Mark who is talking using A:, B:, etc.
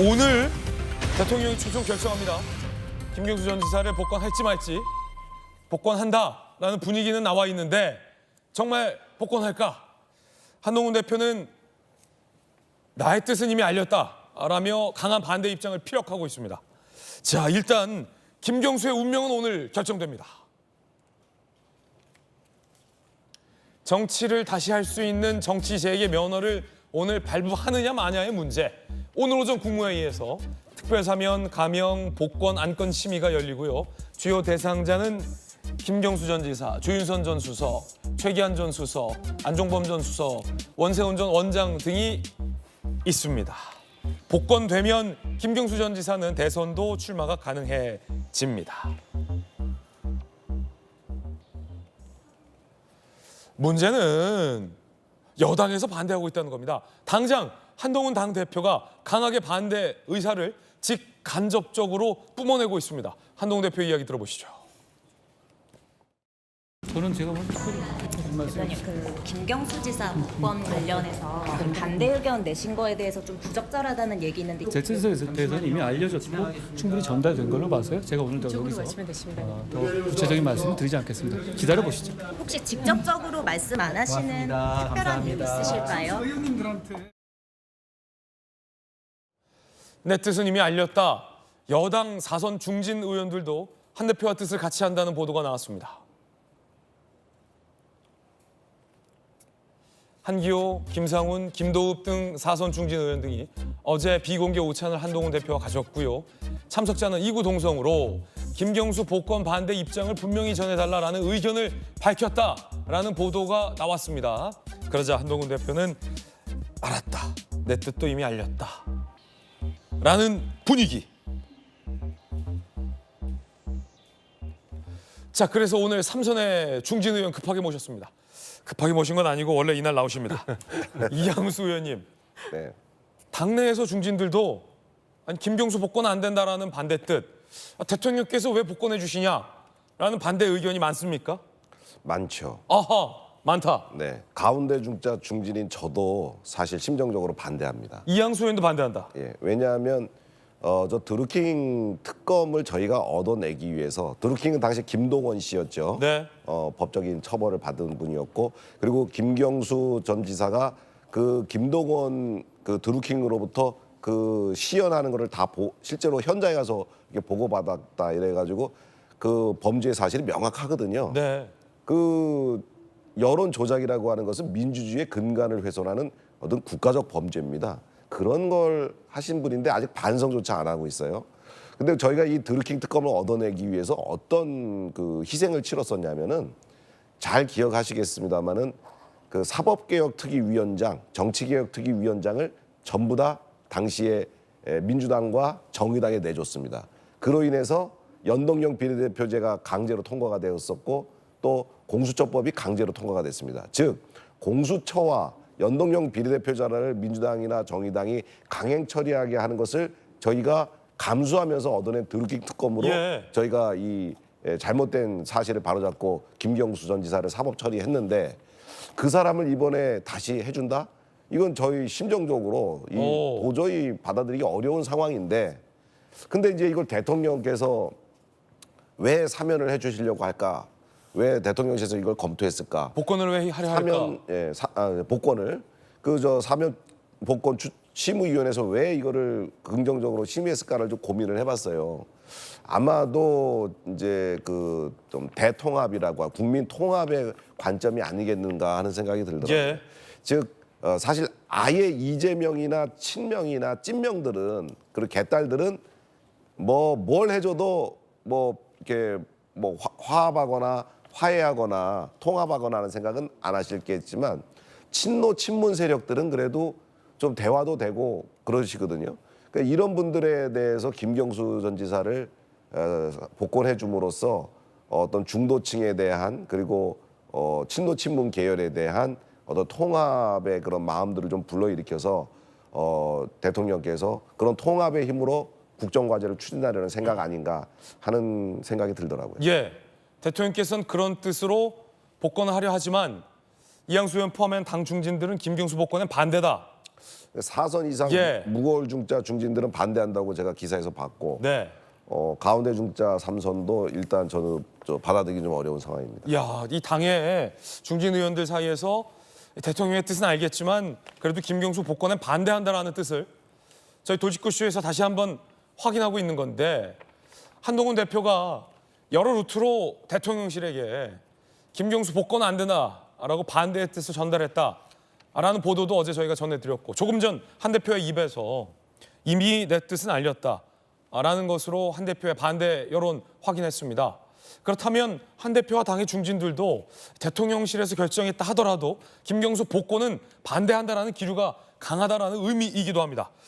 A: 오늘 대통령이 최종 결정합니다. 김경수 전 지사를 복권할지 말지 복권한다라는 분위기는 나와 있는데 정말 복권할까? 한동훈 대표는 나의 뜻은 이미 알렸다라며 강한 반대 입장을 피력하고 있습니다. 자, 일단 김경수의 운명은 오늘 결정됩니다. 정치를 다시 할 수 있는 정치 재개 면허를 오늘 발부하느냐 마냐의 문제. 오늘 오전 국무회의에서 특별사면 가명 복권 안건 심의가 열리고요. 주요 대상자는 김경수 전 지사, 조윤선 전 수석, 최기한 전 수석, 안종범 전 수석, 원세훈 전 원장 등이 있습니다. 복권되면 김경수 전 지사는 대선도 출마가 가능해집니다. 문제는 여당에서 반대하고 있다는 겁니다. 당장 한동훈 당 대표가 강하게 반대 의사를 직간접적으로 뿜어내고 있습니다. 한동훈 대표 이야기 들어보시죠.
B: 저는 제가 말씀
C: 의원님, 그 김경수 지사 복권 관련해서 그 반대 의견 내신 거에 대해서 좀 부적절하다는 얘기 있는데
B: 제 뜻에 대해서는 이미 알려졌고 충분히 전달된 걸로 봐서요. 제가 오늘 더 여기서 어, 더 구체적인 말씀을 드리지 않겠습니다. 기다려 보시죠.
C: 혹시 직접적으로 말씀 안 하시는 특별한 이유 있으실까요?
A: 내 뜻은 이미 알렸다. 여당 사선 중진 의원들도 한 대표와 뜻을 같이 한다는 보도가 나왔습니다. 한기호, 김상훈, 김도읍 등 사선 중진 의원 등이 어제 비공개 오찬을 한동훈 대표와 가졌고요. 참석자는 이구 동성으로 김경수 복권 반대 입장을 분명히 전해달라라는 의견을 밝혔다라는 보도가 나왔습니다. 그러자 한동훈 대표는 알았다. 내 뜻도 이미 알렸다. 라는 분위기. 자, 그래서 오늘 삼선의 중진 의원 급하게 모셨습니다. 급하게 모신 건 아니고 원래 이날 나오십니다. 이양수 의원님,
D: 네.
A: 당내에서 중진들도 아니 김경수 복권 안 된다라는 반대 뜻, 아, 대통령께서 왜 복권해 주시냐라는 반대 의견이 많습니까?
D: 많죠.
A: 아하, 많다.
D: 네. 가운데 중자 중진인 저도 사실 심정적으로 반대합니다.
A: 이양수 의원도 반대한다.
D: 예. 왜냐하면 어, 저 드루킹 특검을 저희가 얻어내기 위해서 드루킹은 당시 김동원 씨였죠.
A: 네.
D: 어, 법적인 처벌을 받은 분이었고 그리고 김경수 전 지사가 그 김동원 그 드루킹으로부터 그 시연하는 거를 다 보, 실제로 현장에 가서 이렇게 보고받았다 이래가지고 그 범죄 사실이 명확하거든요.
A: 네.
D: 그 여론 조작이라고 하는 것은 민주주의의 근간을 훼손하는 어떤 국가적 범죄입니다. 그런 걸 하신 분인데 아직 반성조차 안 하고 있어요. 근데 저희가 이 드루킹 특검을 얻어내기 위해서 어떤 그 희생을 치렀었냐면은 잘 기억하시겠습니다마는 그 사법개혁특위위원장, 정치개혁특위위원장을 전부 다 당시에 에, 민주당과 정의당에 내줬습니다. 그로 인해서 연동형 비례대표제가 강제로 통과가 되었었고 또 공수처법이 강제로 통과가 됐습니다. 즉 공수처와 연동형 비례대표제를 민주당이나 정의당이 강행 처리하게 하는 것을 저희가 감수하면서 얻어낸 드루킹 특검으로
A: 예.
D: 저희가 이 에, 잘못된 사실을 바로잡고 김경수 전 지사를 사법 처리했는데 그 사람을 이번에 다시 해준다? 이건 저희 심정적으로 이
A: 오.
D: 도저히 받아들이기 어려운 상황인데 근데 이제 이걸 대통령께서 왜 사면을 해주시려고 할까? 왜 대통령실에서 이걸 검토했을까?
A: 복권을 왜 하려 할까?
D: 사면 예, 사, 아, 복권을 그 저 사면 복권 추, 심의위원회에서 왜 이거를 긍정적으로 심의했을까를 좀 고민을 해봤어요. 아마도 이제 그 좀 대통합이라고 국민 통합의 관점이 아니겠는가 하는 생각이 들더라고요.
A: 예.
D: 즉 어, 사실 아예 이재명이나 친명이나 찐명들은 그리고 개딸들은 뭐 뭘 해줘도 뭐 이렇게 뭐 화, 화합하거나 화해하거나 통합하거나 하는 생각은 안 하실겠지만 친노 친문 세력들은 그래도 좀 대화도 되고 그러시거든요. 그러니까 이런 분들에 대해서 김경수 전 지사를 어, 복권해 줌으로써 어떤 중도층에 대한 그리고 어, 친노 친문 계열에 대한 어떤 통합의 그런 마음들을 좀 불러일으켜서 어, 대통령께서 그런 통합의 힘으로 국정 과제를 추진하려는 생각 아닌가 하는 생각이 들더라고요.
A: 예, 대통령께서는 그런 뜻으로 복권을 하려 하지만 이양수 의원 포함한 당 중진들은 김경수 복권에 반대다.
D: 사선 이상
A: 예.
D: 무거울 중자 중진들은 반대한다고 제가 기사에서 봤고
A: 네.
D: 어, 가운데 중자 삼선도 일단 저는 저 받아들이기 좀 어려운 상황입니다.
A: 야, 이 당의 중진 의원들 사이에서 대통령의 뜻은 알겠지만 그래도 김경수 복권에 반대한다라는 뜻을 저희 도직구쇼에서 다시 한번 확인하고 있는 건데 한동훈 대표가 여러 루트로 대통령실에게 김경수 복권 안 되나라고 반대의 뜻을 전달했다라는 보도도 어제 저희가 전해드렸고 조금 전 한 대표의 입에서 이미 내 뜻은 알렸다라는 것으로 한 대표의 반대 여론 확인했습니다. 그렇다면 한 대표와 당의 중진들도 대통령실에서 결정했다 하더라도 김경수 복권은 반대한다라는 기류가 강하다라는 의미이기도 합니다.